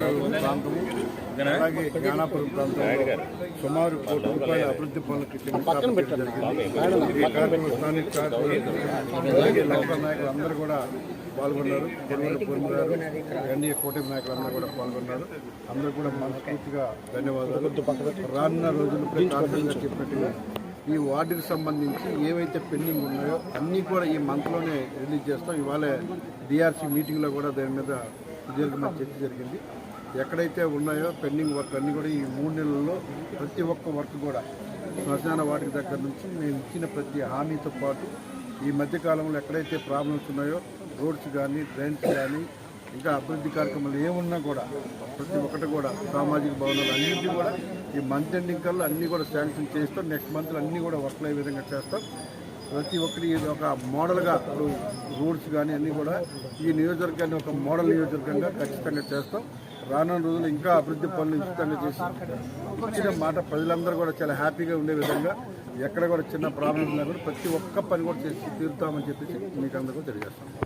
ప్రాంతము. అలాగే జ్ఞానాపురం ప్రాంతంలో సుమారు కోటి రూపాయల అభివృద్ధి పనులకు. ఈ కార్యక్రమంలో స్థానిక అలాగే లక్ష నాయకులు అందరూ కూడా పాల్గొన్నారు. కొనుగోలు పొందారు ఎన్డీఏ కూటమి నాయకులు అందరూ కూడా పాల్గొన్నారు. అందరూ కూడా మనస్ఫూర్తిగా ధన్యవాదాలు. రానున్న రోజులు చెప్పినట్టుగా ఈ వార్డుకి సంబంధించి ఏవైతే పెండింగ్ ఉన్నాయో అన్నీ కూడా ఈ మంత్లోనే రిలీజ్ చేస్తాం. ఇవాళ డిఆర్సీ మీటింగ్లో కూడా దాని మీద చర్చ జరిగింది. ఎక్కడైతే ఉన్నాయో పెండింగ్ వర్క్ అన్నీ కూడా ఈ మూడు నెలల్లో ప్రతి ఒక్క వర్క్ కూడా శ్మశాన వాటికి దగ్గర నుంచి మేము ఇచ్చిన ప్రతి హామీతో పాటు ఈ మధ్యకాలంలో ఎక్కడైతే ప్రాబ్లమ్స్ ఉన్నాయో రోడ్స్ కానీ డ్రైన్స్ కానీ ఇంకా అభివృద్ధి కార్యక్రమాలు ఏమున్నా కూడా ప్రతి ఒక్కటి కూడా సామాజిక భవనాలు అన్నింటి కూడా ఈ మంత్ ఎండింగ్ కల్లా అన్నీ కూడా శాంక్షన్ చేస్తాం. నెక్స్ట్ మంత్లో అన్నీ కూడా వర్క్లు అయ్యే విధంగా చేస్తాం? ప్రతి ఒక్కటి ఒక మోడల్గా ఇప్పుడు రోడ్స్ కానీ అన్నీ కూడా ఈ నియోజకవర్గాన్ని ఒక మోడల్ నియోజకవర్గంగా ఖచ్చితంగా చేస్తాం. రానున్న రోజులు ఇంకా అభివృద్ధి పనులు విస్తృతంగా చేసి ఇచ్చిన మాట ప్రజలందరూ కూడా చాలా హ్యాపీగా ఉండే విధంగా ఎక్కడ కూడా చిన్న ప్రాబ్లమ్ ఉన్నా కూడా ప్రతి ఒక్క పని కూడా చేసి తీరుతామని చెప్పేసి మీకు అందరికీ తెలియజేస్తాం